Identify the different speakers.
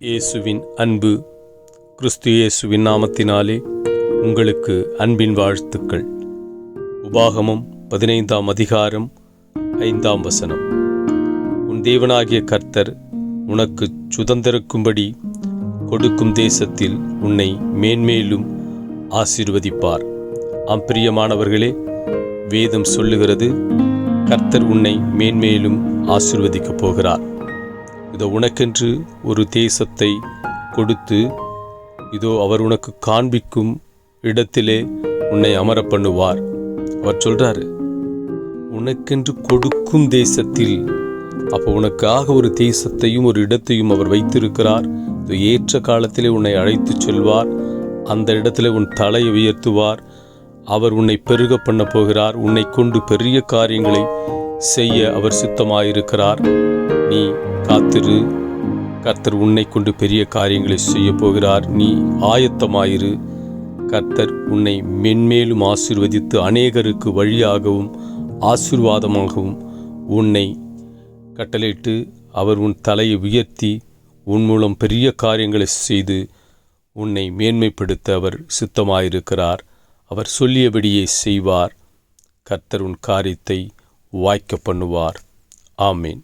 Speaker 1: இயேசுவின் அன்பு கிறிஸ்து இயேசுவின் நாமத்தினாலே உங்களுக்கு அன்பின் வாழ்த்துக்கள். உபாகமம் பதினைந்தாம் அதிகாரம் ஐந்தாம் வசனம். உன் தேவனாகிய கர்த்தர் உனக்கு சுதந்திரக்கும்படி கொடுக்கும் தேசத்தில் உன்னை மேன்மேலும் ஆசீர்வதிப்பார். அம்பிரியமானவர்களே வேதம் சொல்லுகிறது கர்த்தர் உன்னை மேன்மேலும் ஆசிர்வதிக்கப் போகிறார். இதோ உனக்கென்று ஒரு தேசத்தை கொடுத்து இதோ அவர் உனக்கு காண்பிக்கும் இடத்திலே உன்னை அமர பண்ணுவார் அவர் சொல்றாரு உனக்கென்று கொடுக்கும் தேசத்தில் அப்போ உனக்காக ஒரு தேசத்தையும் ஒரு இடத்தையும் அவர் வைத்திருக்கிறார். ஏற்ற காலத்திலே உன்னை அழைத்து செல்வார். அந்த இடத்துல உன் தலையை உயர்த்துவார். அவர் உன்னை பெருக பண்ண போகிறார். உன்னை கொண்டு பெரிய காரியங்களை செய்ய அவர் சித்தமாயிருக்கிறார். நீ காத்திரு. கர்த்தர் உன்னை கொண்டு பெரிய காரியங்களை செய்ய போகிறார். நீ ஆயத்தமாயிரு. கர்த்தர் உன்னை மென்மேலும் ஆசிர்வதித்து அநேகருக்கு வழியாகவும் ஆசிர்வாதமாகவும் உன்னை கட்டளையிட்டு அவர் உன் தலையை உயர்த்தி உன் மூலம் பெரிய காரியங்களை செய்து உன்னை மேன்மைப்படுத்த அவர் சித்தமாயிருக்கிறார். அவர் சொல்லியபடியே செய்வார். கர்த்தர் உன் காரியத்தை வாய்க்க பண்ணுவார். ஆமேன்.